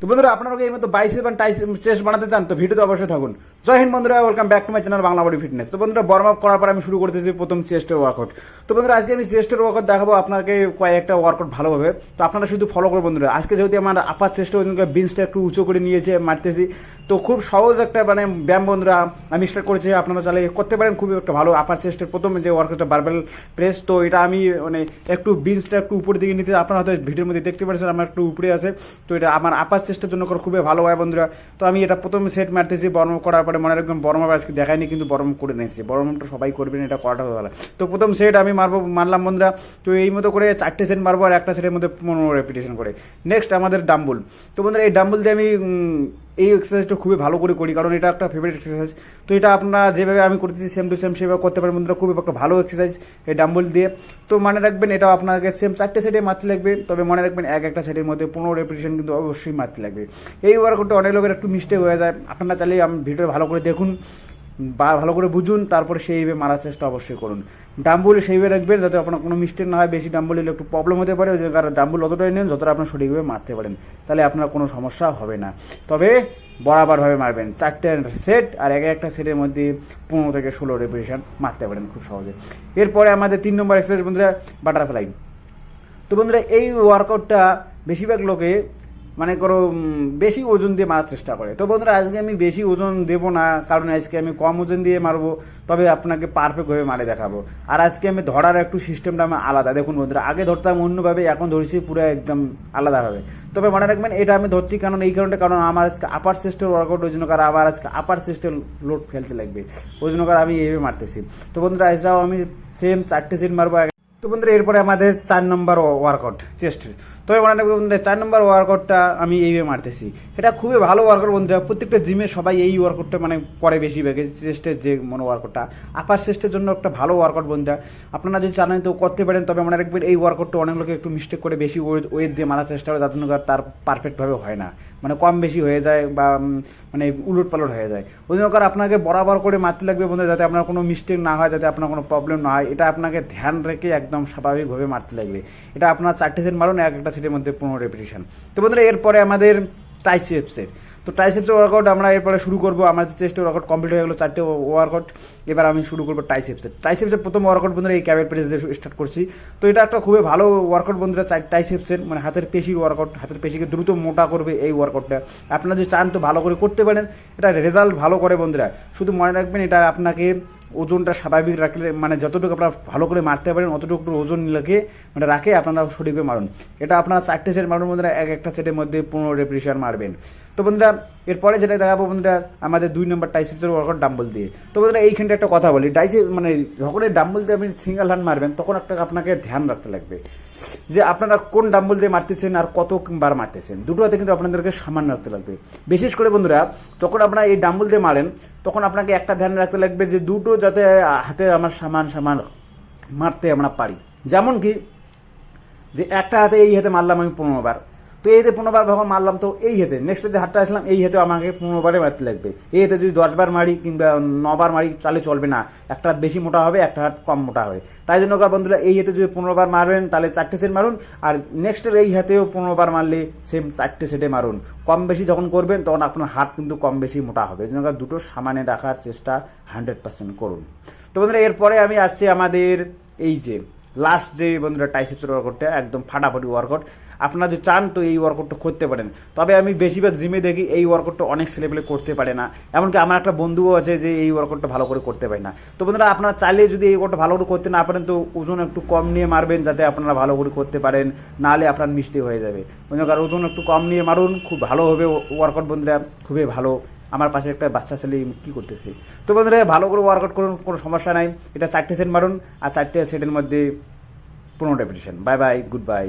তো বন্ধুরা, আপনারা এই মতো বাইশ এবং টাইস চেস্ট বানাতে চান, তো ভিডিওতে অবশ্যই থাকুন। জয় হিন্দ বন্ধুরা welcome back to my channel Bangla body fitness তো বন্ধুরা বর্ম আপ করার পর আমি শুরু করতেছি প্রথম চেস্টের ওয়ার্কআউট তো বন্ধুরা, আজকে আমি চেস্টের ওয়ার্কআউট দেখাবো আপনাকে কয়েকটা ওয়ার্কআউট ভালোভাবে। তো আপনারা শুধু ফলো করুন বন্ধুরা। আজকে যেহেতু আমার আপার চেষ্টা বিনসটা একটু উঁচু করে নিয়েছে, মারতেছি। তো খুব সহজ একটা মানে ব্যায়াম বন্ধুরা, আমি স্টার্ট করেছি, আপনারা চাইলে করতে পারেন, খুবই একটা ভালো আপার চেস্টের প্রথম যে ওয়ার্কআউটটা বারবেল প্রেস তো এটা আমি মানে একটু বিনসটা একটু উপরের দিকে নিতে, আপনারা হয়তো ভিডিওর মধ্যে দেখতে পাচ্ছেন আমার একটু উপরে আছে, তো এটা আমার আপার চেস্টের জন্য করে খুবই ভালো হয় বন্ধুরা। তো আমি এটা প্রথম সেট মারতেছি বর্ম করার পরে মনে রাখবেন বর্ম আজকে দেখায়নি কিন্তু বর্ম করে নিয়েছি। বর্মটা সবাই করবেন, এটা করাটা ভালো। তো প্রথম সেট আমি মারবো, মারলাম বন্ধুরা, তো এই মতো করে চারটে সেট মারবো, আর একটা সেটের মধ্যে পনেরো রেপিটেশন করে। নেক্সট আমাদের ডাম্বুল তো বন্ধুরা, এই ডাম্বুল দিয়ে আমি এই এক্সারসাইজটা খুবই ভালো করে করি, কারণ এটা একটা ফেভারিট এক্সারসাইজ তো এটা আপনারা যেভাবে আমি করতেছি সেম টু সেম সেভাবে করতে পারেন বন্ধুরা। খুবই একটা ভালো এক্সারসাইজ এই ডাম্বল দিয়ে। তো মনে রাখবেন এটা আপনাকে সেম চারটে সাইডে মারতে লাগবে। তবে মনে রাখবেন, এক একটা সাইডের মধ্যে পনেরো রেপিটেশন কিন্তু অবশ্যই মারতে লাগবে। এই ওয়ার্কআউটটা অনেক লোকের একটু মিস্টেক হয়ে যায়। আপনারা চাইলে আমি ভিডিও ভালো করে দেখুন। বা ভালো করে বুঝুন, তারপরে সেইভাবে মারার চেষ্টা অবশ্যই করুন। ডাম্বুল সেইভাবে রাখবেন যাতে আপনার কোনো মিস্টেক না হয়, বেশি ডাম্বুল এলে একটু প্রবলেম হতে পারে, ওই জন্য কারণ ডাম্বুল অতটাই নেন যতটা আপনার সঠিকভাবে মারতে পারেন। তাহলে আপনার কোনো সমস্যা হবে না। তবে বরাবরভাবে মারবেন। চারটে সেট আর এক একটা সেটের মধ্যে পনেরো থেকে ষোলো রেপিটেশন মারতে পারেন খুব সহজে। এরপরে আমাদের তিন নম্বর এক্সারসাইজ বন্ধুরা বাটারফ্লাই তো বন্ধুরা, এই ওয়ার্কআউটটা বেশিরভাগ লোকে মানে করো বেশি ওজন দিয়ে মারার চেষ্টা করে। তো বন্ধুরা, আজকে আমি বেশি ওজন দেব না, কারণ আজকে আমি কম ওজন দিয়ে মারবো, তবে আপনাকে পারফেক্ট ভাবে মারে দেখাবো। আর আজকে আমি ধরার একটু সিস্টেমটা আমার আলাদা। দেখুন বন্ধুরা, আগে ধরতাম অন্যভাবে, এখন ধরছি পুরো একদম আলাদাভাবে। তবে মনে রাখবেন, এটা আমি ধরছি কারণ এই কারণে, কারণ আমার আজকে আপার সিস্টের ওয়ার্কআউট ওই জন্য কারণ আমার আজকে আপার সিস্টের লোড ফেলতে লাগবে। ওই জন্য কারণ আমি এইভাবে মারতেছি। তো বন্ধুরা আজরাও আমি সেম চারটে সিট মারবো তো বন্ধুরা, এরপরে আমাদের চার নম্বর ওয়ার্কআউট চেস্টের তবে মনে রাখবেন বন্ধুরা, চার নম্বর ওয়ার্কআউটটা আমি এইভাবে মারতেছি। এটা খুবই ভালো ওয়ার্কআউট বন্ধুরা, প্রত্যেকটা জিমে সবাই এই ওয়ার্কআউটটা মানে করে বেশি ভাগে চেস্টের যে মনে ওয়ার্কআউটটা আপার চেস্টের জন্য একটা ভালো ওয়ার্কআউট বন্ধুরা। আপনারা যদি চান তো করতে পারেন, তবে মনে রাখবেন এই ওয়ার্কআউটটা অনেক লোকে একটু মিস্টেক করে বেশি ওয়েট দিয়ে মারার চেষ্টা করে, যার জন্য তার পারফেক্টভাবে হয় না। মানে কম বেশি হয়ে যায় বা মানে উলট পালট হয়ে যায়। ওই জন্য আপনাকে বরাবর করে মারতে লাগবে বন্ধু, যাতে আপনার কোনো মিস্টেক না হয়, যাতে আপনার কোনো প্রবলেম না হয়। এটা আপনাকে ধ্যান রেখে একদম স্বাভাবিকভাবে মারতে লাগবে। এটা আপনার চারটে সেট মারুন, এক একটা সেটের মধ্যে পনেরো রেপিটেশন তো বন্ধুরা, এরপরে আমাদের টাইসেপসের তো টাইসেপসের ওয়ার্কআউট আমরা এরপরে শুরু করব। আমাদের চেস্ট ওয়ার্কআউট কমপ্লিট হয়ে গেলো, চারটে ওয়ার্কআউট এবার আমি শুরু করব টাইসেপসের টাইসেপসের প্রথম ওয়ার্কআউট বন্ধুরা, এই ক্যাবের প্রেস দিয়ে স্টার্ট করছি। তো এটা একটা খুবই ভালো ওয়ার্কআউট বন্ধুরা টাইসেপসের মানে হাতের পেশির ওয়ার্কআউট হাতের পেশিকে দ্রুত মোটা করবে এই ওয়ার্কআউটটা আপনারা যদি চান তো ভালো করে করতে পারেন, এটা রেজাল্ট ভালো করে বন্ধুরা। শুধু মনে রাখবেন, এটা আপনাকে ওজনটা স্বাভাবিক রাখলে মানে যতটুকু আপনারা ভালো করে মারতে পারেন, অতটুকু ওজন লাগে মানে রাখে, আপনারা শরীরে মারুন। এটা আপনারা চারটে সেট মারুন বন্ধুরা এক একটা সেটের মধ্যে পনেরো রেপ্রিশন মারবেন। তো বন্ধুরা, এরপরে যেটা দেখাবো বন্ধুরা, আমাদের দুই নম্বর টাইসেপসের ওয়ার্কআউট ডাম্বল দিয়ে। তো বন্ধুরা, এইখানটা একটা কথা বলি ডাইসে মানে যখন ডাম্বল দিয়ে আপনি সিঙ্গেল হ্যান্ড মারবেন, তখন একটা আপনাকে ধ্যান রাখতে লাগবে। যে আপনারা কোন ডাম্বল দিয়ে মারতেছেন আর কত বার মারতেছেন? দুটোতে কিন্তু আপনাদেরকে সামান্য রাখতে লাগবে। বিশেষ করে বন্ধুরা, যখন আপনারা এই ডাম্বল দিয়ে মারেন, তখন আপনাকে একটা ধ্যান রাখতে লাগবে যে দুটো যাতে হাতে আমার সামান সামান মারতে আমরা পারি। যেমন কি, যে একটা হাতে এই হাতে মারলাম আমি পনেরো বার। তো এই হাতে পনেরো যখন মারলাম তো এই হাতে। নেক্সট যে হাতটা আসলাম, এই হেতে আমাকে পনেরো বারে মারতে লাগবে। এই হাতে যদি দশবার মারি কিংবা নবার মারি, তাহলে চলবে না। একটা হাত বেশি মোটা হবে, একটা হাত কম মোটা হবে। তাই জন্য বন্ধুরা, এই হাতে যদি পনেরো বার মারবেন তাহলে চারটে সেট মারুন। আর নেক্সটের এই হাতেও পনেরো বার মারলে সেম চারটে সেটে মারুন। কম বেশি যখন করবেন, তখন আপনার হাত কিন্তু কম বেশি মোটা হবে। এই জন্য দুটো সামানে রাখার চেষ্টা হান্ড্রেড পার্সেন্ট করুন। তো বন্ধুরা, এরপরে আমি আসছি আমাদের এই যে লাস্ট যে বন্ধুরা টাইসেপসের ওয়ার্কআউটটা একদম ফাটাফাটি ওয়ার্কআউট আপনারা যদি চান তো এই ওয়ার্কআউটটা করতে পারেন। তবে আমি বেশিরভাগ জিমে দেখি এই ওয়ার্কআউটটা অনেক ছেলেপেলে করতে পারে না। এমনকি আমার একটা বন্ধুও আছে যে এই ওয়ার্কআউটটা ভালো করে করতে পারে না। তো বন্ধুরা, আপনারা চাইলে যদি এই ওয়ার্কআউটটা ভালো করে করতে না পারেন তো ওজন একটু কম নিয়ে মারবেন যাতে আপনারা ভালো করে করতে পারেন। নাহলে আপনার মিষ্টি হয়ে যাবে। কারণ ওজন একটু কম নিয়ে মারুন, খুব ভালো হবে ওয়ার্কআউট বন্ধুরা, খুবই ভালো। আমার পাশে একটা বাচ্চা ছেলে কি করতেছে? তো বন্ধুরা, ভালো করে ওয়ার্কআউট করুন, কোনো সমস্যা নাই। এটা চারটে সেট মারুন, আর চারটে সেটের মধ্যে পনেরো repetition bye bye good bye